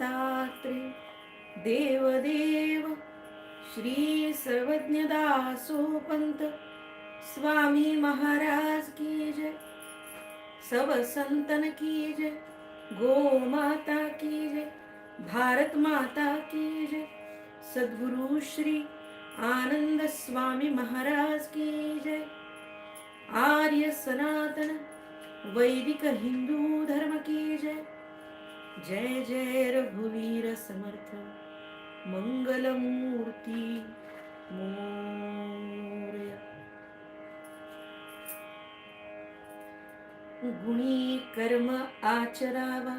दत्तात्रे देवदेव श्री सर्वज्ञदासोपंत स्वामी महाराज की जय। सब संतन की जय गो माता की जय भारत माता की जय। सद्गुरु श्री आनंद स्वामी महाराज की जय। आर्य सनातन वैदिक हिंदू धर्म की जय। जय जय रघुवीर समर्थ मंगलमूर्ती गुणी कर्म आचरावा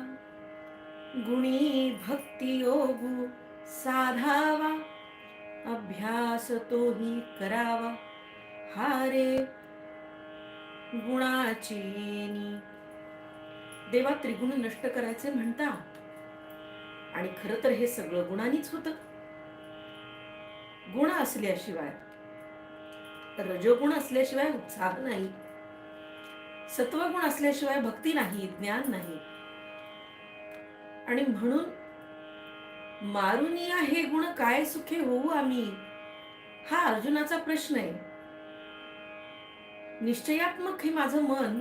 गुणी भक्ती योगू साधावा अभ्यास तोही करावा. हारे गुणाची देवा त्रिगुण नष्ट करायचे म्हणता आणि खर तर हे सगळं गुणांनीच होत. गुण असल्याशिवाय रजोगुण असल्याशिवाय उत्साह नाही. सत्वगुण असल्याशिवाय भक्ती नाही ज्ञान नाही. आणि म्हणून मारुनिया हे गुण काय सुखे होऊ आम्ही? हा अर्जुनाचा प्रश्न आहे. निश्चयात्मक हे माझं मन.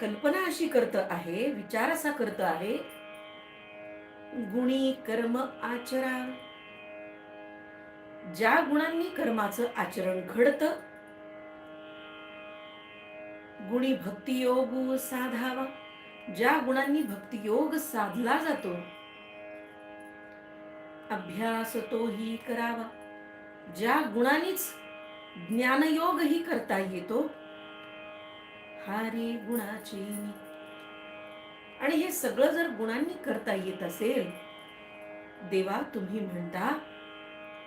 कल्पना अशी करत आहे विचार असा करत आहे. गुणी कर्म आचरा. ज्या गुणांनी कर्माचं आचरण घडत गुणी भक्तियोग साधावा. ज्या गुणांनी भक्तियोग साधला जातो अभ्यास तोही करावा. ज्या गुणांनीच ज्ञानयोगही करता येतो हरी गुणाची आणि हे सगळं जर गुणांनी करता येत असेल देवा तुम्ही म्हणता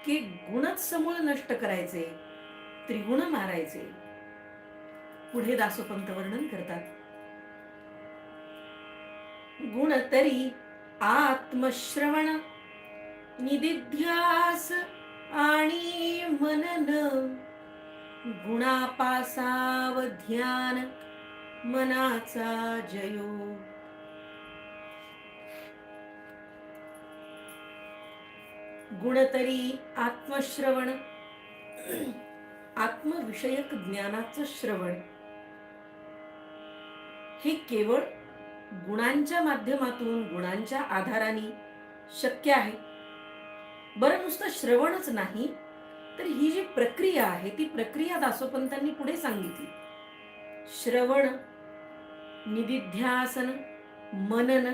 की गुणच समूळ नष्ट करायचे त्रिगुण मारायचे. पुढे दासोपंत वर्णन करतात. गुण तरी आत्मश्रवण निदिध्यास आणि मनन गुणापासाव ध्यान मनाचा जयो. गुण तरी आत्मश्रवण आत्मविषयक ज्ञानाचं श्रवण. हे केवळ गुणांच्या माध्यमातून गुणांच्या आधाराने शक्य आहे. बरं नुसतं श्रवणच नाही तर ही जी प्रक्रिया आहे ती प्रक्रिया दासोपंतांनी पुढे सांगितली. श्रवण निधिध्यासन मनन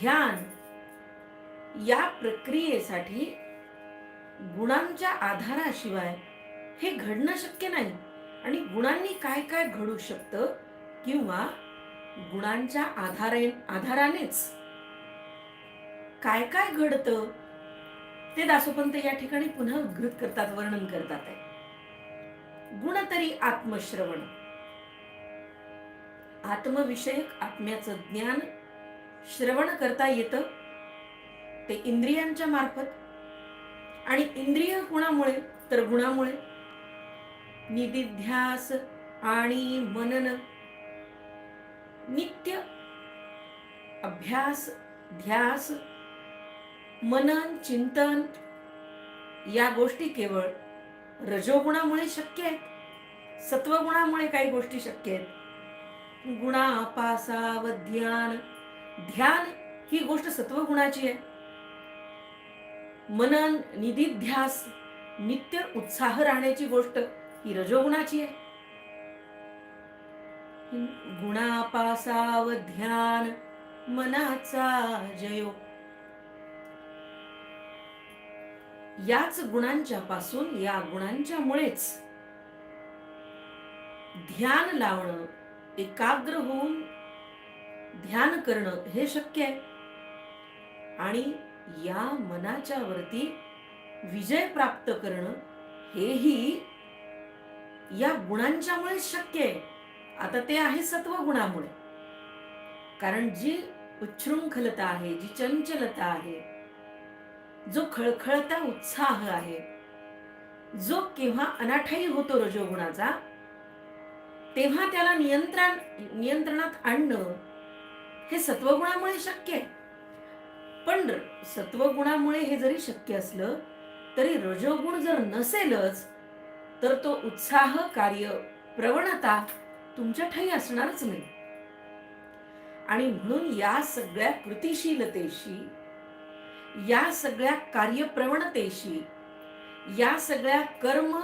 ध्यान या प्रक्रियेसाठी गुणांच्या आधाराशिवाय हे घडणं शक्य नाही. आणि गुणांनी काय काय घडू शकतं किंवा गुणांच्या आधारे आधारानेच काय काय घडतं ते दासोपंत या ठिकाणी पुन्हा उद्धृत करतात वर्णन करतात. आहे गुण तरी आत्मश्रवण. आत्मविषयक आत्म्याचं ज्ञान श्रवण करता येतं. ते इंद्रियांच्या मार्फत. आणि इंद्रिय गुणामुळे तर गुणामुळे. निदिध्यास आणि मनन. नित्य अभ्यास ध्यास मनन चिंतन या गोष्टी केवळ रजोगुणामुळे शक्य आहेत. सत्वगुणामुळे काही गोष्टी शक्य आहेत. गुणापासाव ध्यान ध्यान ही गोष्ट सत्वगुणाची आहे. मनन निधिध्यास नित्य उत्साह राहण्याची गोष्ट ही रजोगुणाची आहे. गुणापासाव ध्यान मनाचा जयो. याच गुणांच्या पासून या गुणांच्या मुळेच ध्यान लावणं एकाग्र होऊन ध्यान करणं हे शक्य आहे. आणि या मनाच्या वरती विजय प्राप्त करणं हेही या गुणांच्यामुळे शक्य आहे. आता ते आहे सत्व गुणामुळे कारण जी उच्छृंखलता आहे जी चंचलता आहे जो खळखळता उत्साह आहे जो केव्हा अनाठाई होतो रजोगुणाचा तेव्हा त्याला नियंत्रण नियंत्रणात आणणं हे सत्वगुणामुळे शक्य आहे. पण सत्वगुणामुळे हे जरी शक्य असलं तरी रजोगुण जर नसेलच तर तो उत्साह कार्य प्रवणता तुमच्या ठाई असणारच नाही. आणि म्हणून या सगळ्या कृतिशीलतेशी या सगळ्या कार्यप्रवणतेशी या सगळ्या कर्म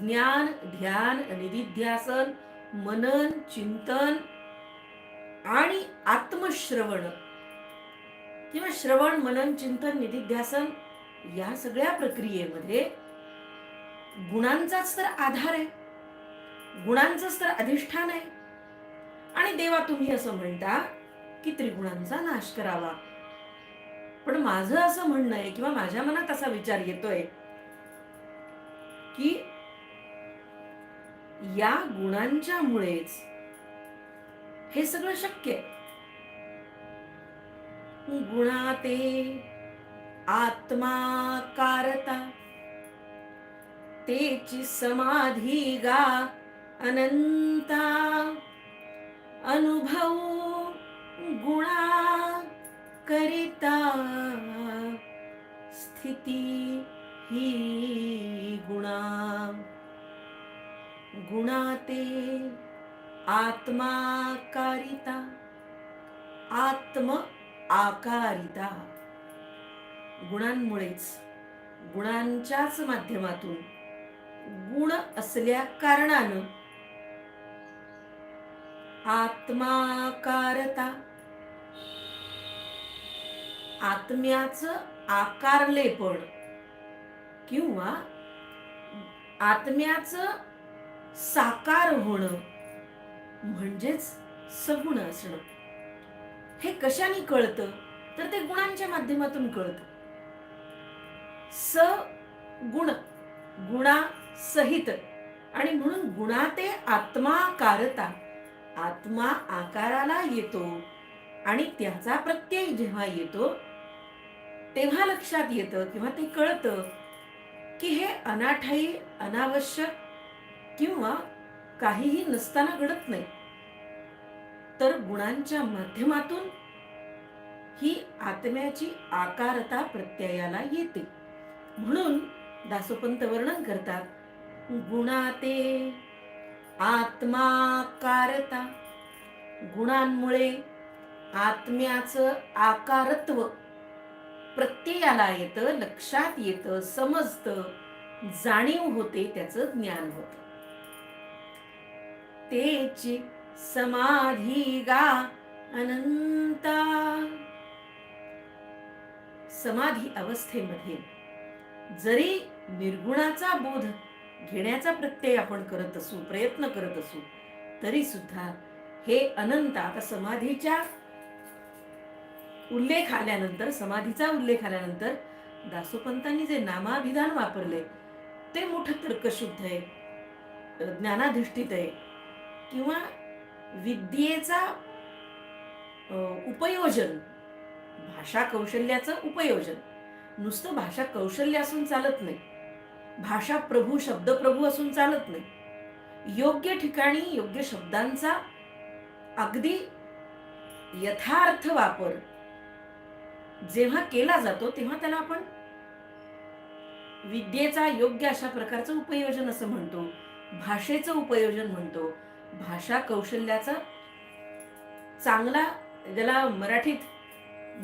ज्ञान ध्यान निधिध्यासन मनन चिंतन आणि आत्मश्रवण. किंवा श्रवण मनन चिंतन निधिध्यासन या सगळ्या प्रक्रियेमध्ये गुणांचाच तर आधार आहे. गुणांचंच तर अधिष्ठान आहे. आणि देवा तुम्ही असं म्हणता की त्रिगुणांचा नाश करावा. पण माझं असं म्हणणं आहे किंवा माझ्या मनात असा विचार येतोय की या गुणांच्या मुळेच हे सगळं शक्य आहे. गुणाते आत्मा कारता तेची समाधी गा अनंता. अनुभव गुणा करिता स्थिती ही गुणा. गुणाते आत्मा कारिता आत्म आकारिता. गुणांमुळेच गुणांच्याच माध्यमातून गुण असल्या कारणानं आत्माकारता आत्म्याच आकारलेपण किंवा आत्म्याचं साकार होणं म्हणजेच सगुण असणं. हे कशाने कळतं? तर ते गुणांच्या माध्यमातून कळतं. स गुण गुणा सहित आणि म्हणून गुणाते आत्माकारता. आत्मा आकाराला येतो आणि त्याचा प्रत्यय जेव्हा येतो तेव्हा लक्षात येतं किंवा ते कळतं की हे अनाठाई अनावश्यक किंवा काहीही नसताना घडत नाही. तर गुणांच्या माध्यमातून ही आत्म्याची आकारता प्रत्ययाला येते. म्हणून दासोपंत वर्णन करतात गुणाते आत्माकारता. गुणांमुळे आत्म्याचं आकारत्व प्रत्ययाला येतं लक्षात येतं समजतं जाणीव होते त्याचं ज्ञान होतं. तेची समाधी गा अनंता. समाधी अवस्थेमध्ये जरी निर्गुणाचा बोध घेण्याचा प्रत्यय आपण करत असू प्रयत्न करत असू तरी सुद्धा हे अनंत आता समाधीच्या उल्लेख आल्यानंतर समाधीचा उल्लेख आल्यानंतर दासोपंतांनी जे नामाभिधान वापरले ते मोठं तर्कशुद्ध आहे ज्ञानाधिष्ठित आहे. किंवा विद्येचा उपयोजन. भाषा कौशल्याचं उपयोजन. नुसतं भाषा कौशल्य असून चालत नाही. भाषा प्रभू शब्द प्रभू असून चालत नाही. योग्य ठिकाणी योग्य शब्दांचा अगदी यथार्थ वापर जेव्हा केला जातो तेव्हा त्याला आपण विद्येचा योग्य अशा प्रकारचं उपयोजन असं म्हणतो. भाषेचं उपयोजन म्हणतो. भाषा कौशल्याचा चांगला ज्याला मराठीत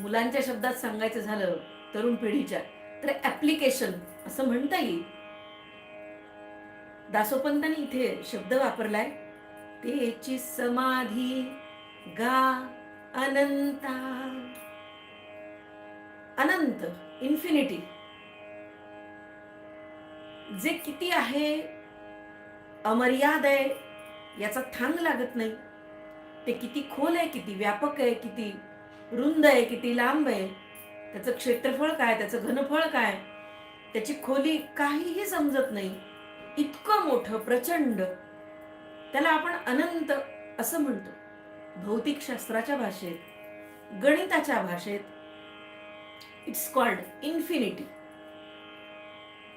मुलांच्या शब्दात सांगायचं झालं तरुण पिढीच्या तर ॲप्लिकेशन असं म्हणता येईल. दासोपंतांनी इथे शब्द वापरलाय. तेची समाधी गा अनंता. अनंत इन्फिनिटी जे किती आहे अमर्याद आहे याचा थांग लागत नाही. ते किती खोल आहे किती व्यापक आहे किती रुंद आहे किती लांब आहे. त्याचं क्षेत्रफळ काय त्याचं घनफळ काय? त्याची खोली काहीही समजत नाही. इतकं मोठं प्रचंड. त्याला आपण अनंत असं म्हणतो. भौतिकशास्त्राच्या भाषेत गणिताच्या भाषेत इट्स कॉल्ड इन्फिनिटी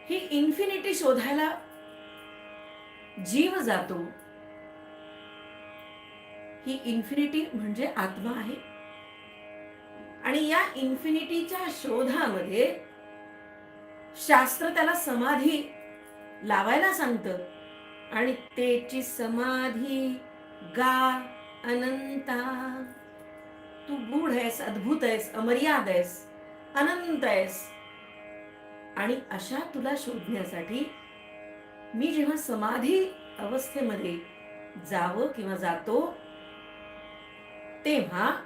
ही इन्फिनिटी शोधायला जीव जातो. ही इन्फिनिटी म्हणजे आत्मा आहे. आणि या इन्फिनिटीच्या शोधामध्ये शास्त्र त्याला समाधी लावायला सांगतं. आणि तेची समाधी गा अनंता. तू गूढ आहेस अद्भुत आहेस अमर्याद आहेस अनंत आहेस. आणि अशा तुला शोधण्यासाठी मी जेव्हा समाधी अवस्थेमध्ये जावं किंवा जातो तेव्हा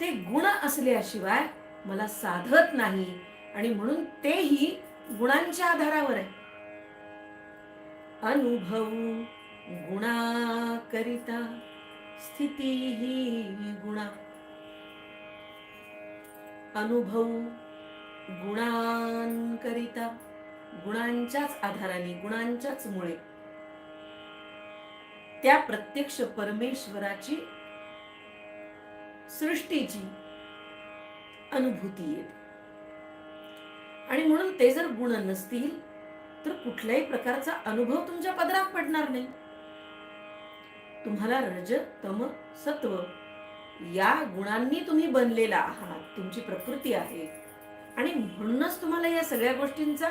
ते गुण असल्याशिवाय मला साधत नाही. आणि म्हणून तेही गुणांच्या आधारावर आहे. अनुभव गुणाकरिता स्थिती ही गुणा. अनुभव गुणांकरिता गुणांच्याच आधाराने गुणांच्याच मुळे. त्या प्रत्यक्ष परमेश्वराची सृष्टीची अनुभूती येते. आणि म्हणून ते जर गुण नसतील तर कुठल्याही प्रकारचा अनुभव तुमच्या पदरात पडणार नाही. तुम्हाला रज तम सत्व या गुणांनी तुम्ही बनलेला आहात तुमची प्रकृती आहे. आणि म्हणूनच तुम्हाला या सगळ्या गोष्टींचा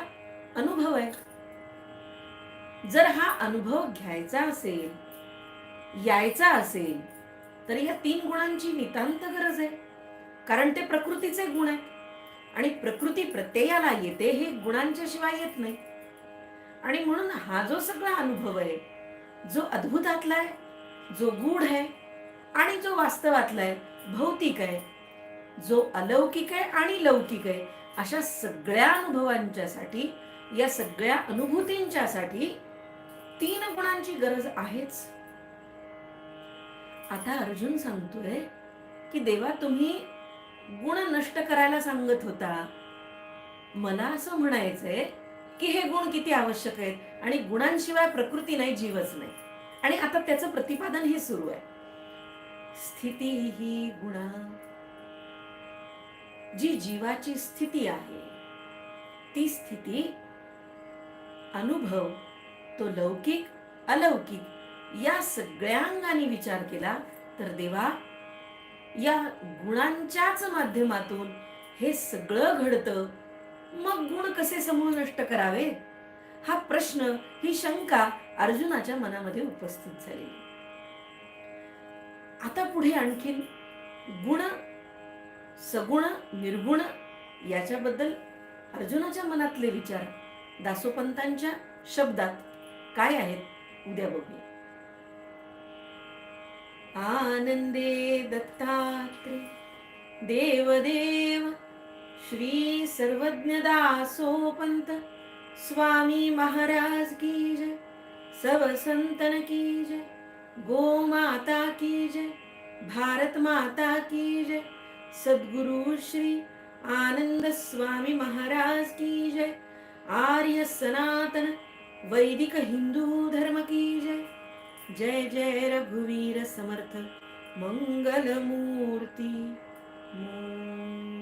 अनुभव आहे. जर हा अनुभव घ्यायचा असेल यायचा असेल तर या तीन गुणांची नितांत गरज आहे. कारण ते प्रकृतीचे गुण आहे आणि प्रकृती प्रत्ययाला येते हे गुणांच्या शिवाय येत नाही. आणि म्हणून हा जो सगळा अनुभव आहे जो अद्भुतातला आहे जो गूढ आहे आणि जो वास्तवातला आहे भौतिक आहे जो अलौकिक आहे आणि लौकिक आहे अशा सगळ्या अनुभवांच्यासाठी या सगळ्या अनुभूतींच्यासाठी तीन गुणांची गरज आहेच. आता अर्जुन सांगतोय की देवा तुम्ही गुण नष्ट करायला सांगत होता. मला असं म्हणायचंय की हे गुण किती आवश्यक आहेत आणि गुणांशिवाय प्रकृती नाही जीवच नाही. आणि आता त्याचं प्रतिपादन हे सुरू आहे. स्थिती ही गुणा. जी जीवाची स्थिती आहे ती स्थिती अनुभव तो लौकिक अलौकिक या सगळ्या अंगाने विचार केला तर देवा या गुणांच्याच माध्यमातून हे सगळं घडतं. मग गुण कसे समूळ नष्ट करावे? हा प्रश्न ही शंका अर्जुनाच्या मनामध्ये उपस्थित झाली आता पुढे आणखीन गुण सगुण निर्गुण याच्याबद्दल अर्जुनाच्या मनातले विचार दासोपंतांच्या शब्दात काय आहेत उद्या बघूया. आनंदे दत्तात्रे। देवदेव श्री सर्वज्ञ दासोपंत स्वामी महाराज की जय। सब संतन की जय। गो माता की जय। भारत माता की जय। सद्गुरु श्री आनंद स्वामी महाराज की जय। आर्य सनातन वैदिक हिंदू धर्म की जय। जय जय रघुवीर समर्थ मंगलमूर्ती. मूर्ती